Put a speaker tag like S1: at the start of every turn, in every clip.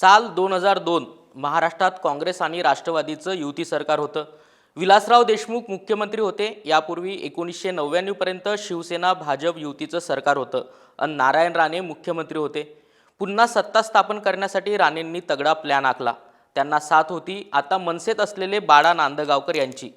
S1: साल दोन हजार दोन महाराष्ट्रात काँग्रेस आणि राष्ट्रवादीचं युती सरकार होतं. विलासराव देशमुख मुख्यमंत्री होते. यापूर्वी एकोणीसशे नव्याण्णवपर्यंत शिवसेना भाजप युतीचं सरकार होतं आणि नारायण राणे मुख्यमंत्री होते. पुन्हा सत्ता स्थापन करण्यासाठी राणेंनी तगडा प्लॅन आखला. त्यांना साथ होती. आता मनसेत असलेले बाळा नांदगावकर यांची.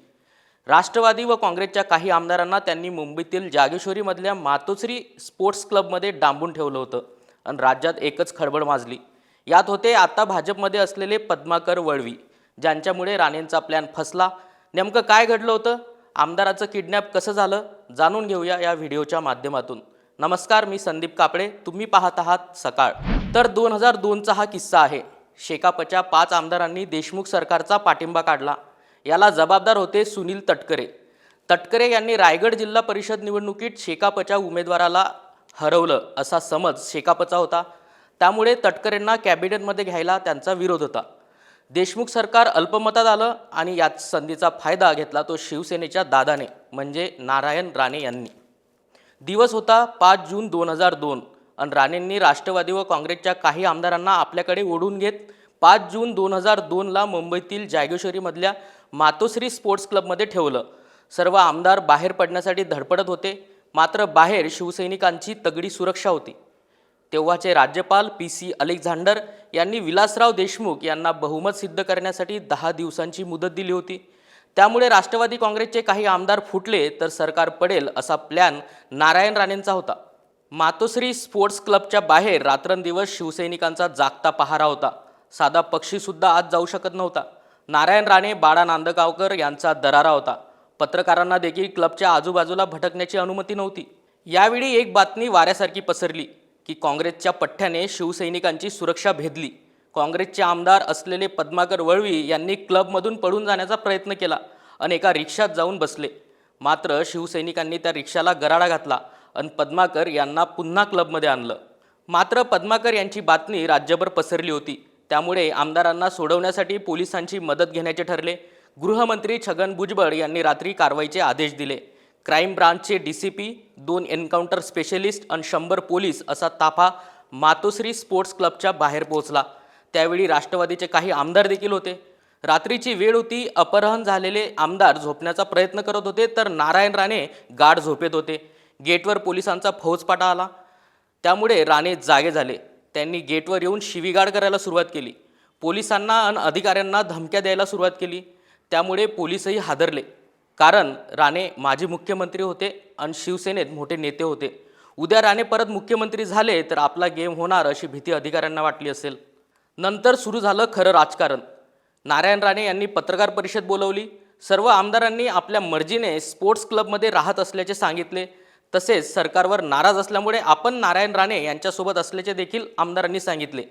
S1: राष्ट्रवादी व काँग्रेसच्या काही आमदारांना त्यांनी मुंबईतील जागेश्वरीमधल्या मातोश्री स्पोर्ट्स क्लबमध्ये डांबून ठेवलं होतं आणि राज्यात एकच खळबळ माजली. यात होते आता भाजपमध्ये असलेले पद्माकर वळवी ज्यांच्यामुळे राणेंचा प्लॅन फसला. नेमकं काय घडलं होतं? आमदाराचं किडनॅप कसं झालं? जाणून घेऊया या व्हिडिओच्या माध्यमातून. नमस्कार मी संदीप कापडे. तुम्ही पाहत आहात सकाळ. तर दोन हजार दोनचा हा किस्सा आहे. शेकापच्या पाच आमदारांनी देशमुख सरकारचा पाठिंबा काढला. याला जबाबदार होते सुनील तटकरे. तटकरे यांनी रायगड जिल्हा परिषद निवडणुकीत शेकापच्या उमेदवाराला हरवलं असा समज शेकापचा होता. त्यामुळे तटकरेंना कॅबिनेटमध्ये घ्यायला त्यांचा विरोध होता. देशमुख सरकार अल्पमतात आलं आणि याच संधीचा फायदा घेतला तो शिवसेनेच्या दादाने म्हणजे नारायण राणे यांनी. दिवस होता पाच जून दोन हजार दोन आणि राणेंनी राष्ट्रवादी व काँग्रेसच्या काही आमदारांना आपल्याकडे ओढून घेत पाच जून दोन हजार दोनला मुंबईतील जागेश्वरीमधल्या मातोश्री स्पोर्ट्स क्लबमध्ये ठेवलं. सर्व आमदार बाहेर पडण्यासाठी धडपडत होते. मात्र बाहेर शिवसैनिकांची तगडी सुरक्षा होती. तेव्हाचे राज्यपाल पी सी अलेक्झांडर यांनी विलासराव देशमुख यांना बहुमत सिद्ध करण्यासाठी दहा दिवसांची मुदत दिली होती. त्यामुळे राष्ट्रवादी काँग्रेसचे काही आमदार फुटले तर सरकार पडेल असा प्लॅन नारायण राणेंचा होता. मातोश्री स्पोर्ट्स क्लबच्या बाहेर रात्रंदिवस शिवसैनिकांचा जागता पहारा होता. साधा पक्षीसुद्धा आज जाऊ शकत नव्हता. नारायण राणे बाळा नांदगावकर यांचा दरारा होता. पत्रकारांना देखील क्लबच्या आजूबाजूला भटकण्याची अनुमती नव्हती. यावेळी एक बातमी वाऱ्यासारखी पसरली. की काँग्रेसच्या पठ्ठ्याने शिवसैनिकांची सुरक्षा भेदली. काँग्रेसचे आमदार असलेले पद्माकर वळवी यांनी क्लबमधून पळून जाण्याचा प्रयत्न केला आणि एका रिक्षात जाऊन बसले. मात्र शिवसैनिकांनी त्या रिक्षाला गराडा घातला आणि पद्माकर यांना पुन्हा क्लबमध्ये आणलं. मात्र पद्माकर यांची बातमी राज्यभर पसरली होती. त्यामुळे आमदारांना सोडवण्यासाठी पोलिसांची मदत घेण्याचे ठरले. गृहमंत्री छगन भुजबळ यांनी रात्री कारवाईचे आदेश दिले. क्राईम ब्रांचचे डी सी पी दोन एन्काउंटर स्पेशलिस्ट आणि शंभर पोलीस असा ताफा मातोश्री स्पोर्ट्स क्लबच्या बाहेर पोहोचला. त्यावेळी राष्ट्रवादीचे काही आमदार देखील होते. रात्रीची वेळ होती अपहरण झालेले आमदार झोपण्याचा प्रयत्न करत होते तर नारायण राणे गाढ झोपेत होते. गेटवर पोलिसांचा फौजपाटा आला. त्यामुळे राणे जागे झाले. त्यांनी गेटवर येऊन शिवीगाड करायला सुरुवात केली. पोलिसांना आणि अधिकाऱ्यांना धमक्या द्यायला सुरुवात केली. त्यामुळे पोलीसही हादरले. कारण राणे माजी मुख्यमंत्री होते आणि शिवसेनेत मोठे नेते होते. उद्या राणे परत मुख्यमंत्री झाले तर आपला गेम होणार अशी भीती अधिकाऱ्यांना वाटली असेल. नंतर सुरू झालं खरं राजकारण. नारायण राणे यांनी पत्रकार परिषद बोलवली. सर्व आमदारांनी आपल्या मर्जीने स्पोर्ट्स क्लबमध्ये राहत असल्याचे सांगितले. तसेच सरकारवर नाराज असल्यामुळे आपण नारायण राणे यांच्यासोबत असल्याचे देखील आमदारांनी सांगितले.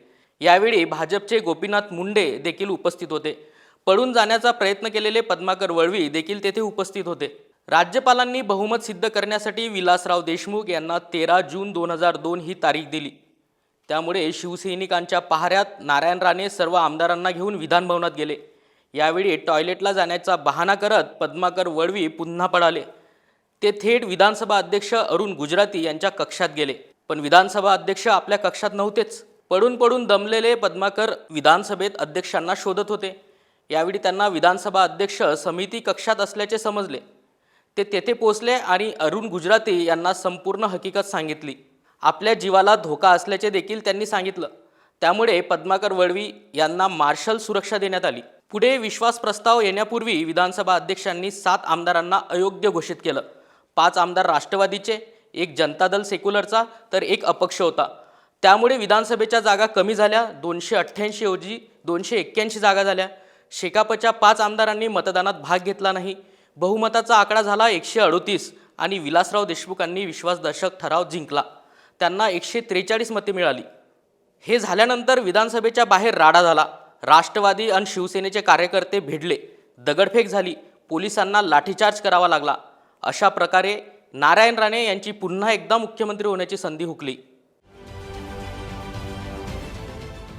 S1: यावेळी भाजपचे गोपीनाथ मुंडे देखील उपस्थित होते. पळून जाण्याचा प्रयत्न केलेले पद्माकर वळवी देखील तेथे उपस्थित होते. राज्यपालांनी बहुमत सिद्ध करण्यासाठी विलासराव देशमुख यांना तेरा जून दोन हजार दोन ही तारीख दिली. त्यामुळे शिवसैनिकांच्या पहाऱ्यात नारायण राणे सर्व आमदारांना घेऊन विधानभवनात गेले. यावेळी टॉयलेटला जाण्याचा बहाणा करत पद्माकर वळवी पुन्हा पळाले. ते थेट विधानसभा अध्यक्ष अरुण गुजराती यांच्या कक्षात गेले. पण विधानसभा अध्यक्ष आपल्या कक्षात नव्हतेच. पडून पडून दमलेले पद्माकर विधानसभेत अध्यक्षांना शोधत होते. यावेळी त्यांना विधानसभा अध्यक्ष समिती कक्षात असल्याचे समजले. ते तेथे पोचले आणि अरुण गुजराती यांना संपूर्ण हकीकत सांगितली. आपल्या जीवाला धोका असल्याचे देखील त्यांनी सांगितलं. त्यामुळे पद्माकर वळवी यांना मार्शल सुरक्षा देण्यात आली. पुढे विश्वास प्रस्ताव येण्यापूर्वी विधानसभा अध्यक्षांनी सात आमदारांना अयोग्य घोषित केलं. पाच आमदार राष्ट्रवादीचे एक जनता दल सेक्युलरचा तर एक अपक्ष होता. त्यामुळे विधानसभेच्या जागा कमी झाल्या. दोनशे अठ्ठ्याऐंशी ऐवजी दोनशे एक्क्याऐंशी जागा झाल्या. शेकापच्या पाच आमदारांनी मतदानात भाग घेतला नाही. बहुमताचा आकडा झाला एकशे अडोतीस आणि विलासराव देशमुखांनी विश्वासदर्शक ठराव जिंकला. त्यांना एकशे त्रेचाळीस मते मिळाली. हे झाल्यानंतर विधानसभेच्या बाहेर राडा झाला. राष्ट्रवादी आणि शिवसेनेचे कार्यकर्ते भिडले. दगडफेक झाली. पोलिसांना लाठीचार्ज करावा लागला. अशा प्रकारे नारायण राणे यांची पुन्हा एकदा मुख्यमंत्री होण्याची संधी हुकली.